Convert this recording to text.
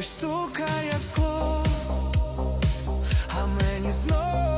Хтось стукає в скло, а мені знов.